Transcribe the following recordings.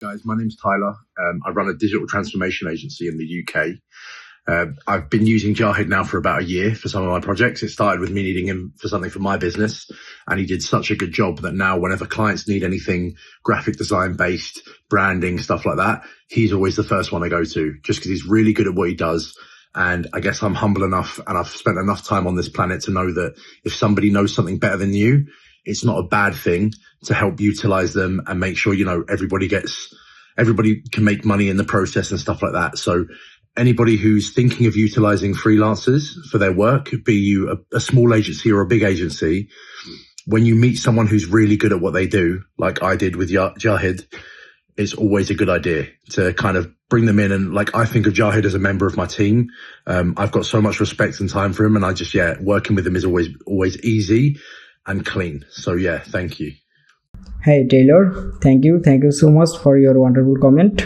Guys, my name's Tyler. Um, I run a digital transformation agency in the UK. Uh, I've been using Jarhead now for about a year for some of my projects. It started with me needing him for something for my business, and he did such a good job that now whenever clients need anything graphic design based, branding, stuff like that, he's always the first one I go to just because he's really good at what he does. And I guess I'm humble enough and I've spent enough time on this planet to know that if somebody knows something better than you, it's not a bad thing to help utilize them and make sure, you know, everybody gets, everybody can make money in the process and stuff like that. So anybody who's thinking of utilizing freelancers for their work, be you a, a small agency or a big agency, when you meet someone who's really good at what they do, like I did with Jahid, it's always a good idea to kind of bring them in. And like, I think of Jahid as a member of my team. Um, I've got so much respect and time for him. And I just, yeah, working with him is always, always easy and clean. So yeah, thank you. হ্যাঁ Taylor thank you thank you so much for your wonderful comment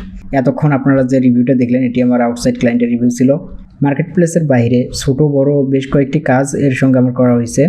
এতক্ষণ আপনারা যে রিভিউটা দেখলেন এটি আমার outside ক্লায়েন্টের review ছিল। মার্কেট প্লেসের বাইরে ছোট বড় বেশ কয়েকটি কাজ এর সঙ্গে আমার করা হয়েছে।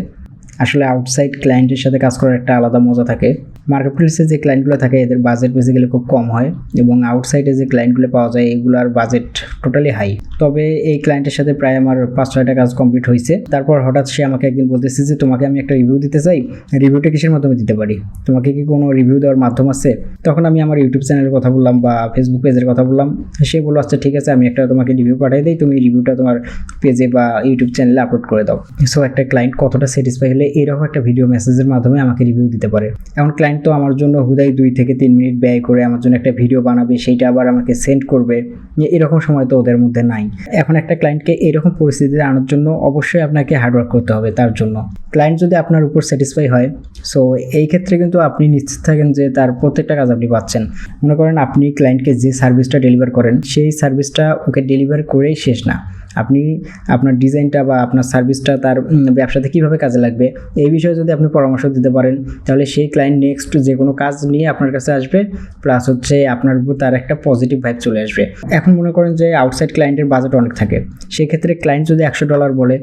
আসলে আউটসাইড ক্লায়েন্টের সাথে কাজ করার একটা আলাদা মজা থাকে। মার্কেট প্লেসে যে ক্লায়েন্টগুলো থাকে, এদের বাজেট বেসিক্যালি খুব কম হয় এবং আউটসাইডে যে ক্লায়েন্টগুলো পাওয়া যায় এগুলোর বাজেট টোটালি হাই তবে এই ক্লায়েন্টের সাথে প্রায় আমার পাঁচ ছয়টা কাজ কমপ্লিট হয়েছে। তারপর হঠাৎ সে আমাকে একদিন বলতেছে যে, তোমাকে আমি একটা রিভিউ দিতে চাই। রিভিউটা কিসের মাধ্যমে দিতে পারি? তোমাকে কি কোনো রিভিউ দেওয়ার মাধ্যম আছে? তখন আমি আমার ইউটিউব চ্যানেলের কথা বললাম বা ফেসবুক পেজের কথা বললাম। সে বলল আচ্ছা ঠিক আছে, আমি একটা তোমাকে রিভিউ পাঠিয়ে দিই। তুমি রিভিউটা তোমার পেজে বা ইউটিউব চ্যানেলে আপলোড করে দাও। সো একটা ক্লায়েন্ট কতটা স্যাটিসফাই হলে এরকম একটা ভিডিও মেসেজের মাধ্যমে আমাকে রিভিউ দিতে পারে। এখন ক্লায়েন্ট তো আমার জন্য হুদাই দুই থেকে তিন মিনিট ব্যয় করে আমার জন্য একটা ভিডিও বানাবে, সেইটা আবার আমাকে সেন্ড করবে। এরকম সময় তো ওদের মধ্যে নাই। এখন একটা ক্লায়েন্টকে এরকম পরিস্থিতিতে আনার জন্য অবশ্যই আপনাকে হার্ডওয়ার্ক করতে হবে তার জন্য। ক্লায়েন্ট যদি আপনার উপর স্যাটিসফাই হয় সো এই ক্ষেত্রে কিন্তু আপনি নিশ্চিত থাকেন যে তার প্রত্যেকটা কাজ আপনি পাচ্ছেন। মনে করেন আপনি ক্লায়েন্টকে যে সার্ভিসটা ডেলিভার করেন, সেই সার্ভিসটা ওকে ডেলিভার করেই শেষ না। আপনি আপনার ডিজাইনটা বা আপনার সার্ভিসটা তার ব্যবসাতে কীভাবে কাজে লাগবে, এই বিষয়ে যদি আপনি পরামর্শ দিতে পারেন, তাহলে সেই ক্লায়েন্ট নেক্সট যে কোনো কাজ নিয়ে আপনার কাছে আসবে প্লাস হচ্ছে আপনার উপর তার একটা পজিটিভ ভাইব চলে আসবে। এখন মনে করেন যে আউটসাইড ক্লায়েন্টের বাজেট অনেক থাকে, সেক্ষেত্রে ক্লায়েন্ট যদি একশো ডলার বলে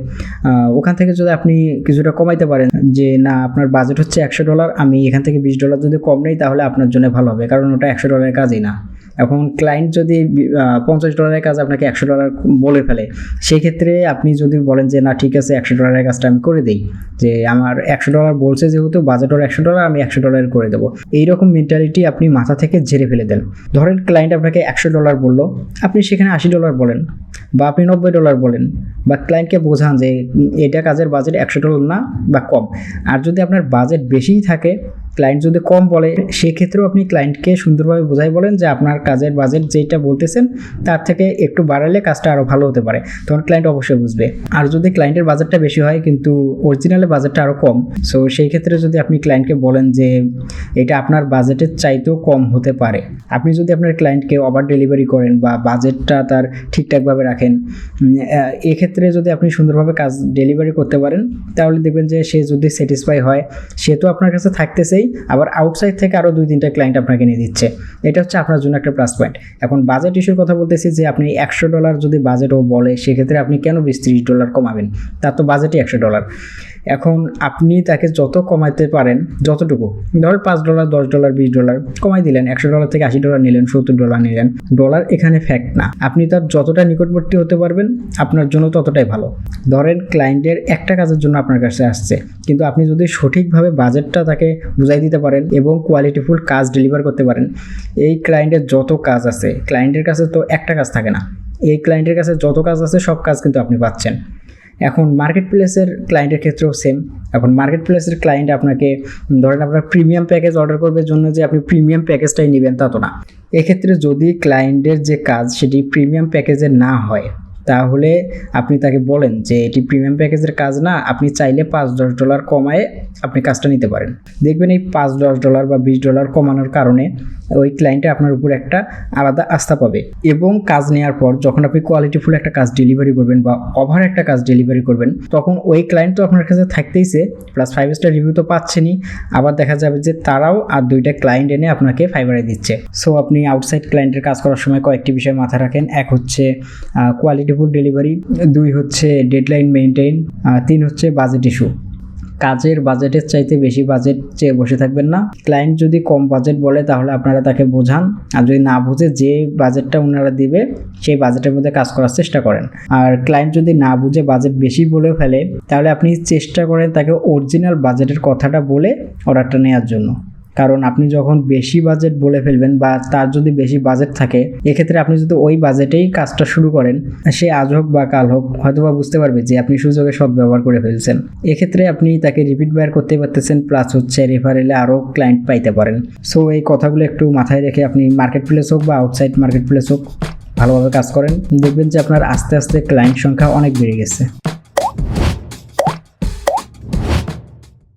ওখান থেকে যদি আপনি কিছুটা কমাইতে পারেন যে না, আপনার বাজেট হচ্ছে একশো ডলার আমি এখান থেকে বিশ ডলার যদি কম নেই, তাহলে আপনার জন্য ভালো হবে, কারণ ওটা একশো ডলারের কাজই না। এখন ক্লায়েন্ট যদি পঞ্চাশ ডলারের কাজ আপনাকে একশো ডলার বলে ফেলে সেই ক্ষেত্রে আপনি যদি বলেন যে, না, ঠিক আছে, একশো ডলারের কাজটা আমি করে দিই। যে, আমার একশো ডলার বলছে যেহেতু বাজেট ওর একশো ডলার আমি একশো ডলার করে দেবো। এইরকম মেন্টালিটি আপনি মাথা থেকে ঝেড়ে ফেলে দেন। ধরেন ক্লায়েন্ট আপনাকে একশো ডলার বলল, আপনি সেখানে আশি ডলার বলেন বা আপনি নব্বই ডলার বলেন বা ক্লায়েন্টকে বোঝান যে, এটা কাজের বাজেট একশো ডলার না বা কম। আর যদি আপনার বাজেট বেশিই থাকে ক্লায়েন্ট যদি কম বলে, সেক্ষেত্রেও আপনি ক্লায়েন্টকে সুন্দরভাবে বোঝাই বলেন যে আপনার কাজের বাজেট যেটা বলতেছেন, তার থেকে একটু বাড়ালে কাজটা আরও ভালো হতে পারে। তখন ক্লায়েন্ট অবশ্যই বুঝবে। আর যদি ক্লায়েন্টের বাজেটটা বেশি হয়, কিন্তু অরিজিনালের বাজেটটা আরও কম সো সেই ক্ষেত্রে যদি আপনি ক্লায়েন্টকে বলেন যে, এটা আপনার বাজেটের চাইতেও কম হতে পারে। আপনি যদি আপনার ক্লায়েন্টকে ওভার ডেলিভারি করেন বা বাজেটটা তার ঠিকঠাকভাবে রাখেন এক্ষেত্রে যদি আপনি সুন্দরভাবে কাজ ডেলিভারি করতে পারেন, তাহলে দেখবেন যে সে যদি স্যাটিসফাই হয়, সে তো আপনার কাছে থাকতেছেই। আবার আউটসাইড থেকে আরও দুই তিনটা ক্লায়েন্ট আপনাকে নিয়ে দিচ্ছে। এটা হচ্ছে আপনার জন্য একটা প্লাস পয়েন্ট এখন বাজেট ইস্যুর কথা বলতেছি যে আপনি একশো ডলার যদি বাজেটও বলে, সেক্ষেত্রে আপনি কেন বিশ তিরিশ ডলার কমাবেন? তার তো বাজেটই একশো ডলার এখন আপনি তাকে যত কমাইতে পারেন, যতটুকু, ধর পাঁচ ডলার, দশ ডলার, বিশ ডলার কমাই দিলেন, একশো ডলার থেকে আশি ডলার নিলেন, সত্তর ডলার নিলেন, ডলার এখানে ফ্যাক্ট না। আপনি তার যতটা নিকটবর্তী হতে পারবেন, আপনার জন্য ততটাই ভালো। ধরেন ক্লায়েন্টের একটা কাজের জন্য আপনার কাছে আসছে, কিন্তু আপনি যদি সঠিকভাবে বাজেটটা তাকে বুঝাই দিতে পারেন এবং কোয়ালিটিফুল কাজ ডেলিভার করতে পারেন, এই ক্লায়েন্টের যত কাজ আছে ক্লায়েন্টের কাছে তো একটা কাজ থাকে না, এই ক্লায়েন্টের কাছে যত কাজ আছে, সব কাজ কিন্তু আপনি পাচ্ছেন। এখন মার্কেট প্লেসের ক্লায়েন্টের ক্ষেত্রেও সেম এখন মার্কেট প্লেসের ক্লায়েন্ট আপনাকে ধরেন আপনার প্রিমিয়াম প্যাকেজ অর্ডার করবে জন্য যে আপনি প্রিমিয়াম প্যাকেজটাই নেবেন, তা তো না। এক্ষেত্রে যদি ক্লায়েন্টের যে কাজ সেটি প্রিমিয়াম প্যাকেজের না হয়, তাহলে আপনি তাকে বলেন যে এটি প্রিমিয়াম প্যাকেজের কাজ না, আপনি চাইলে পাঁচ দশ ডলার কমায় আপনি কাজটা নিতে পারেন। দেখবেন এই পাঁচ দশ ডলার বা বিশ ডলার কমানোর কারণে ওই ক্লায়েন্টে আপনার উপর একটা আলাদা আস্থা পাবে। এবং কাজ নেওয়ার পর যখন আপনি কোয়ালিটিফুল একটা কাজ ডেলিভারি করবেন বা ওভার একটা কাজ ডেলিভারি করবেন, তখন ওই ক্লায়েন্ট তো আপনার কাছে থাকতেইছে প্লাস ফাইভ স্টার রিভিউ তো পাচ্ছেনই। আবার দেখা যাবে যে তারাও আর দুইটা ক্লায়েন্ট এনে আপনাকে ফাইবারে দিচ্ছে। সো আপনি আউটসাইড ক্লায়েন্টের কাজ করার সময় কয়েকটি বিষয় মাথায় রাখেন। এক হচ্ছে কোয়ালিটিফুল ডেলিভারি দুই হচ্ছে ডেডলাইন মেনটেন তিন হচ্ছে বাজেট ইস্যু কাজের বাজেটের চাইতে বেশি বাজেট চেয়ে বসে থাকবেন না। ক্লায়েন্ট যদি কম বাজেট বলে, তাহলে আপনারা তাকে বোঝান। আর যদি না বুঝে যে বাজেটটা ওনারা দিবে, সেই বাজেটের মধ্যে কাজ করার চেষ্টা করেন। আর ক্লায়েন্ট যদি না বুঝে বাজেট বেশি বলে ফেলে, তাহলে আপনি চেষ্টা করেন তাকে অরিজিনাল বাজেটের কথাটা বলে অর্ডারটা নেওয়ার জন্য। কারণ আপনি যখন বেশি বাজেট বলে ফেলবেন বা তার যদি বেশি বাজেট থাকে, এক্ষেত্রে আপনি যদি ওই বাজেটেই কাজটা শুরু করেন, সে আজ হোক বা কাল হোক হয়তো বা বুঝতে পারবে যে আপনি সুযোগে সব ব্যবহার করে ফেলছেন। এক্ষেত্রে আপনি তাকে রিপিট ব্যয় করতে পারতেছেন প্লাস হচ্ছে রেফারেলে আরও ক্লায়েন্ট পাইতে পারেন। সো এই কথাগুলো একটু মাথায় রেখে আপনি মার্কেট প্লেস হোক বা আউটসাইড মার্কেট প্লেস হোক, ভালোভাবে কাজ করেন। দেখবেন যে আপনার আস্তে আস্তে ক্লায়েন্ট সংখ্যা অনেক বেড়ে গেছে।